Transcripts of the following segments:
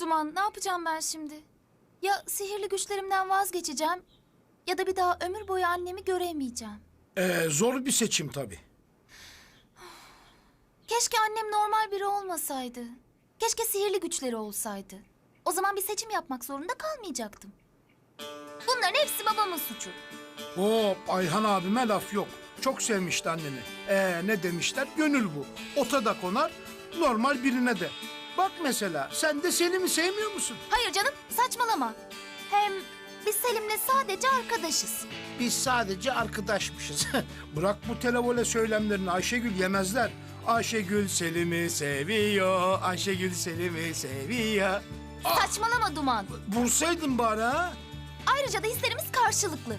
Duman ne yapacağım ben şimdi? Ya sihirli güçlerimden vazgeçeceğim ya da bir daha ömür boyu annemi göremeyeceğim. Ee, zor bir seçim tabii. Keşke annem normal biri olmasaydı. Keşke sihirli güçleri olsaydı. O zaman bir seçim yapmak zorunda kalmayacaktım. Bunların hepsi babamın suçu. Hop Ayhan abime laf yok. Çok sevmişti anneni. Ee, ne demişler? Gönül bu. Ota da konar, normal birine de. Bak mesela sen de Selim'i sevmiyor musun? Hayır canım saçmalama. Hem biz Selim'le sadece arkadaşız. Biz sadece arkadaşmışız. Bırak bu televole söylemlerini Ayşegül yemezler. Ayşegül Selim'i seviyor. Ayşegül Selim'i seviyor. Saçmalama Duman. vursaydın bari ha. Ayrıca da hislerimiz karşılıklı.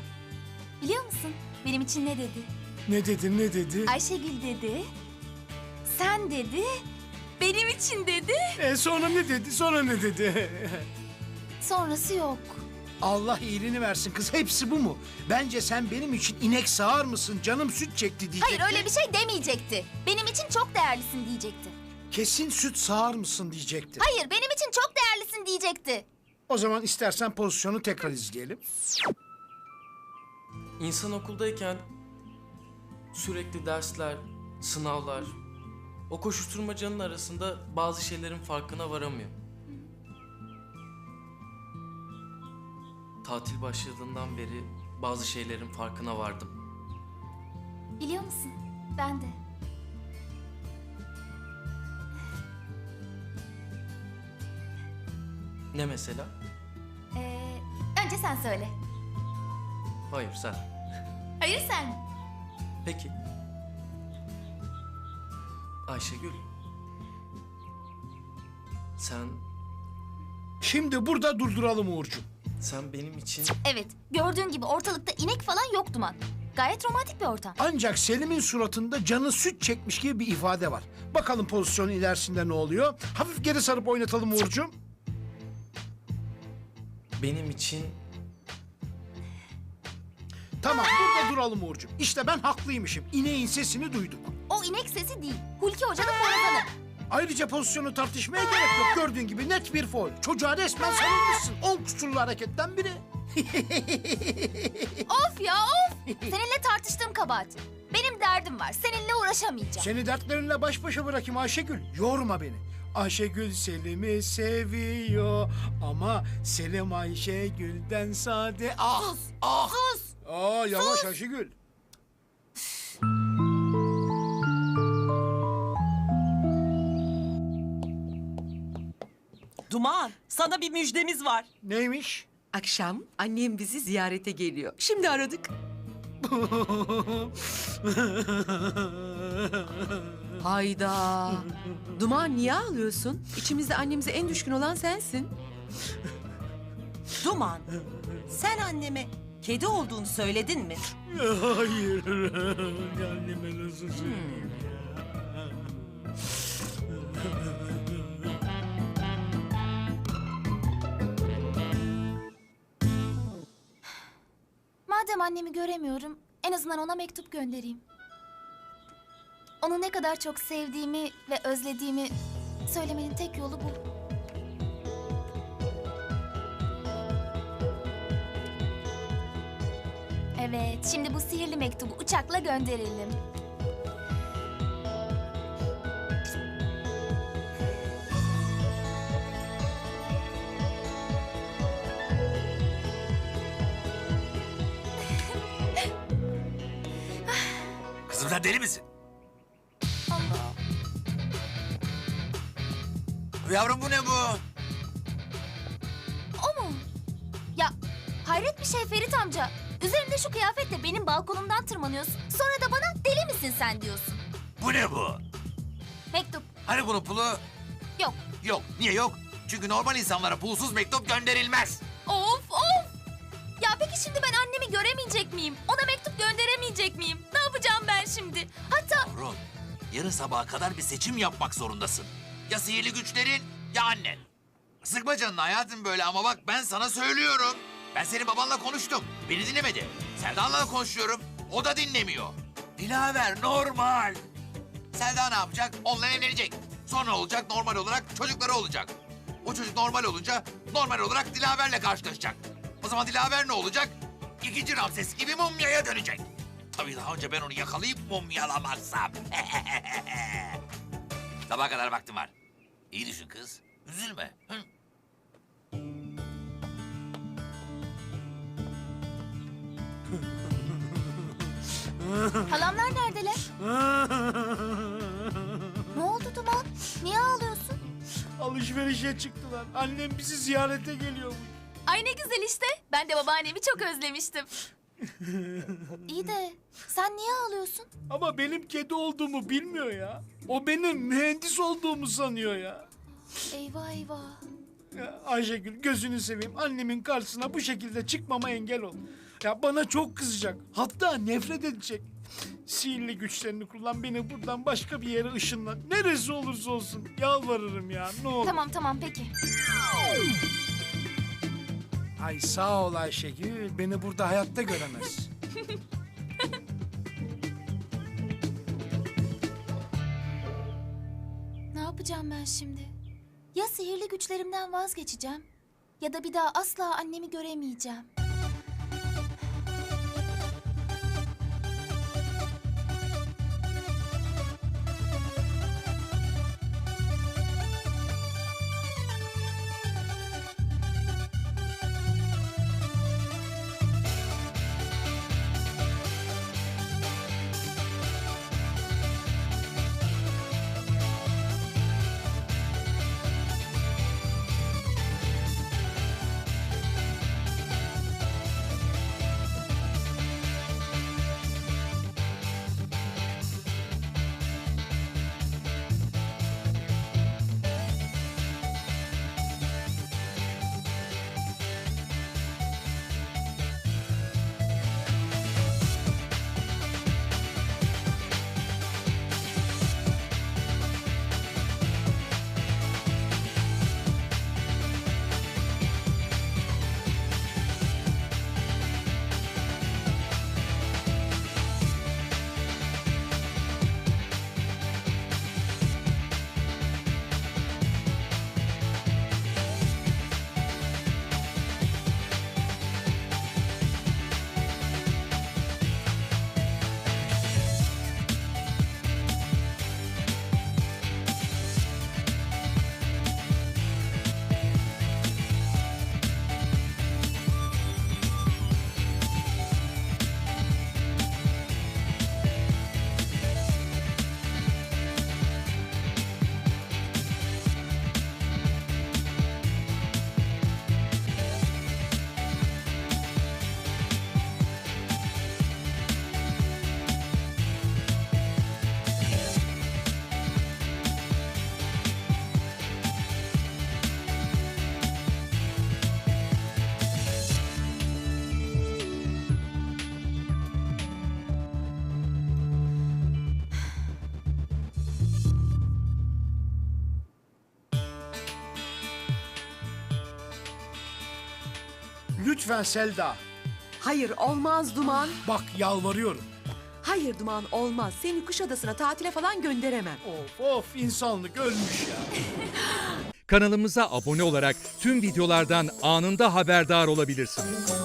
Biliyor musun benim için ne dedi? Ne dedi ne dedi? Ayşegül dedi. Sen dedi. Benim için dedi. E sonra ne dedi? Sonra ne dedi? Sonrası yok. Allah iyiliğini versin kız. Hepsi bu mu? Bence sen benim için inek sağar mısın? Canım süt çekti diyecekti. Hayır öyle bir şey demeyecekti. Benim için çok değerlisin diyecekti. Kesin süt sağar mısın diyecekti. Hayır benim için çok değerlisin diyecekti. O zaman istersen pozisyonu tekrar izleyelim. İnsan okuldayken sürekli dersler, sınavlar, o koşuşturmacanın arasında bazı şeylerin farkına varamıyor. Tatil başladığından beri bazı şeylerin farkına vardım. Biliyor musun? Ben de. Ne mesela? Ee, önce sen söyle. Hayır sen. Hayır sen. Peki. Ayşegül. Sen, Şimdi burada durduralım Uğurcuğum. sen benim için Evet gördüğün gibi ortalıkta inek falan yok Duman. Gayet romantik bir ortam. Ancak Selim'in suratında canı süt çekmiş gibi bir ifade var. Bakalım pozisyonun ilerisinde ne oluyor? Hafif geri sarıp oynatalım Uğurcuğum. benim için Tamam burada duralım Uğurcuğum. İşte ben haklıymışım. İneğin sesini duyduk. O inek sesi değil. Hulki Hoca'nın borazanı. Ayrıca pozisyonu tartışmaya gerek yok. Gördüğün gibi net bir foul. Çocuğa resmen sarılmışsın. On kusurlu hareketten biri. Of ya of. Seninle tartıştığım kabahat. Benim derdim var. Seninle uğraşamayacağım. Seni dertlerinle baş başa bırakayım Ayşegül. Yorma beni. Ayşegül Selim'i seviyor ama Selim Ayşegül'den sade. Ah, Sus. ah. Sus. Aa yavaş Ayşegül. Duman, sana bir müjdemiz var. Neymiş? Akşam annem bizi ziyarete geliyor. Şimdi aradık. Hayda. Duman niye ağlıyorsun? İçimizde annemize en düşkün olan sensin. Duman, sen anneme kedi olduğunu söyledin mi? Hayır. Anneme nasıl Madem annemi göremiyorum, en azından ona mektup göndereyim. Onu ne kadar çok sevdiğimi ve özlediğimi söylemenin tek yolu bu. Evet, şimdi bu sihirli mektubu uçakla gönderelim. Sen deli misin? Allah. Yavrum bu ne bu? O mu? Ya hayret bir şey Ferit amca. Üzerinde şu kıyafetle benim balkonumdan tırmanıyorsun. Sonra da bana deli misin sen diyorsun. Bu ne bu? Mektup. Hani bunun pulu? Yok. Yok. Niye yok? Çünkü normal insanlara pulsuz mektup gönderilmez. Of of! Peki şimdi ben annemi göremeyecek miyim? Ona mektup gönderemeyecek miyim? Ne yapacağım ben şimdi? Hatta Yavrum, yarın sabaha kadar bir seçim yapmak zorundasın. Ya sihirli güçlerin ya annen. Sıkma canını hayatım böyle ama bak ben sana söylüyorum. Ben senin babanla konuştum. Beni dinlemedi. Selda'nla da konuşuyorum. O da dinlemiyor. Dilaver normal. Selda ne yapacak? Onunla evlenecek. Sonra olacak normal olarak çocukları olacak. O çocuk normal olunca normal olarak Dilaver'le karşılaşacak. Zaman Dilaver ne olacak? İkinci Ramses gibi mumyaya dönecek. Tabii daha önce ben onu yakalayıp mumyalamazsam. Sabaha kadar vaktim var. İyi düşün kız. Üzülme. Hı? Halamlar neredeler? ne oldu Duman? Niye ağlıyorsun? Alışverişe çıktılar. Annem bizi ziyarete geliyormuş. Ay ne güzel işte. Ben de babaannemi çok özlemiştim. İyi de sen niye ağlıyorsun? Ama benim kedi olduğumu bilmiyor ya. O benim mühendis olduğumu sanıyor ya. Eyvah eyvah. ya Ayşegül gözünü seveyim annemin karşısına bu şekilde çıkmama engel ol. Ya bana çok kızacak. Hatta nefret edecek. Sihirli güçlerini kullan beni buradan başka bir yere ışınla. Neresi olursa olsun yalvarırım ya ne olur. Tamam tamam peki. Ay sağ ol Ayşegül. Beni burada hayatta göremez. Ne yapacağım ben şimdi? Ya sihirli güçlerimden vazgeçeceğim ya da bir daha asla annemi göremeyeceğim. Lütfen Selda. Hayır olmaz Duman. Bak yalvarıyorum. Hayır Duman olmaz. Seni Kuşadası'na tatile falan gönderemem. Of of insanlık ölmüş ya. Kanalımıza abone olarak tüm videolardan anında haberdar olabilirsiniz.